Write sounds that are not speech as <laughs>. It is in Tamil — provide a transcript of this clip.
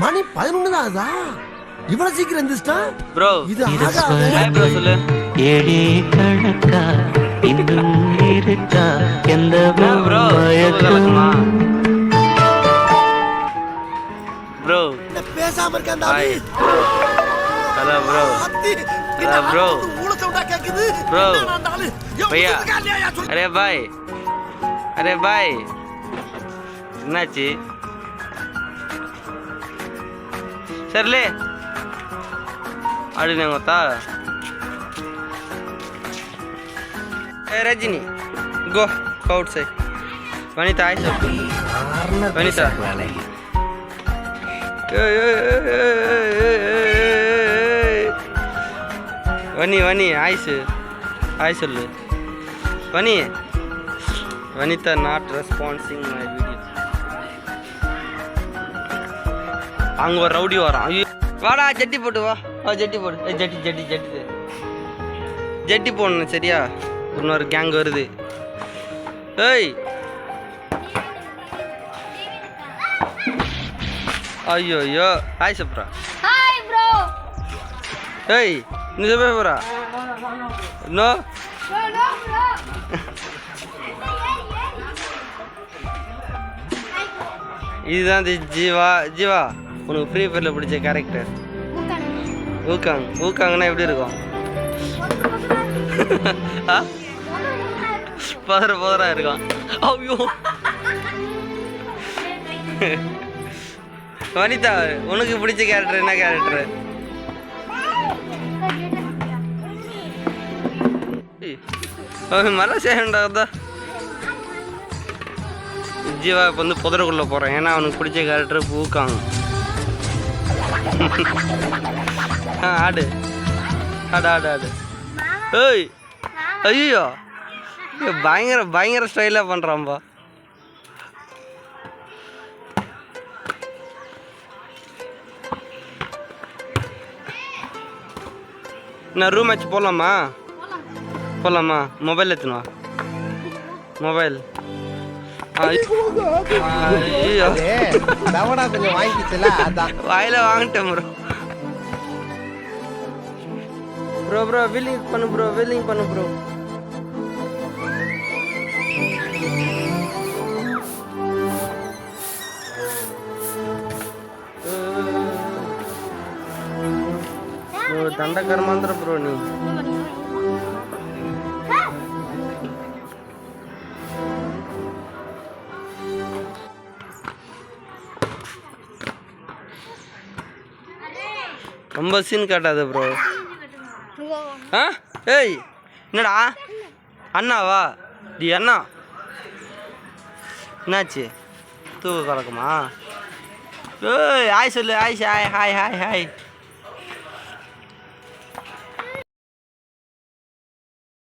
மணி பதினொன்னு தான் ஆகுதா? இவ்வளவு சீக்கிரம் எந்திரிச்சிட்டா? ப்ரோ இது ஹாய் ப்ரோ சொல்லு. ஏழே கணக்கா இன்னும் இருக்கா எந்த ப்ரோ மயக்கம்? ப்ரோ என்ன பேசாம இருக்க அந்த ஹாய் ஆளு? ஹலோ ப்ரோ சவுண்டா கேக்குது. அந்த ஆளு? யோ, பையா. அரே பாய் அரே பாய் என்னாச்சு? சர்லே அப்படின்னு ಗೊತ್ತಾ ಏ Rajini go outside Vanitha ಆಯ್ತು ವನಿತಾ ಏಯ್, ಏಯ್, ಏಯ್, ಏಯ್, ಏಯ್, ಏಯ್. ವನಿ ವನಿ ಆಯ್ಸು ஆய் சொல்லு Vani Vanitha not responding my video அங்க ஒரு ரவுடி வரான். ஐயோ. வாடா ஜட்டி போட்டு வா. வா ஜட்டி போடு. ஜட்டி ஜட்டி ஜட்டி. ஜட்டி போடணும் சரியா? இன்னொரு கேங் வருது. ஏய். ஐயோ ஐயோ. ஹாய் சப்ரா ஹாய் ப்ரோ ஏய் நீ. நோ ப்ரோ நோ இதுதான் ஜீவா. ஜீவா. உனக்கு ஃப்ரீ ஃபயரில் பிடிச்ச கேரக்டர் ஊக்காங் ஊக்காங்கன்னா எப்படி இருக்கும்? ஆ பதற பதறா இருக்கும். ஐயோ. வனிதா உனக்கு பிடிச்ச கேரக்டர் என்ன கேரக்டர் மலை சேகண்டாதா ஜீவா இப்போ வந்து புதருக்குள்ளே போகிறேன் ஏன்னா அவனுக்கு பிடிச்ச கேரக்டர் பூக்காங்க <laughs> ஆடு. ஆடு ஆடு ஆடு. ஏய் ஐயோ பயங்கர பயங்கர ஸ்டைலாக பண்ணுறான்பா நான் ரூம் ஆச்சு போகலாமா போகலாமா மொபைல் எடுத்துன்னு மொபைல் ஐயோ. தவணா கொஞ்சம் வாங்கிச்சுல அதான். வாயில வாங்கிட்டேன் ப்ரோ ப்ரோ ப்ரோ வில்லிங் பண்ணு ப்ரோ வில்லிங் பண்ணு ப்ரோ ப்ரோ தண்டக்கரமாந்திர ப்ரோ நீ. ரொம்ப சீன் காட்டாத ப்ரோ ஆ? ஏய் என்னடா? அண்ணாவா? டி அண்ணா. என்னாச்சு? தூக்க கலக்குமா? ஏய் ஹாய் சொல்லு hi hi hi hi hi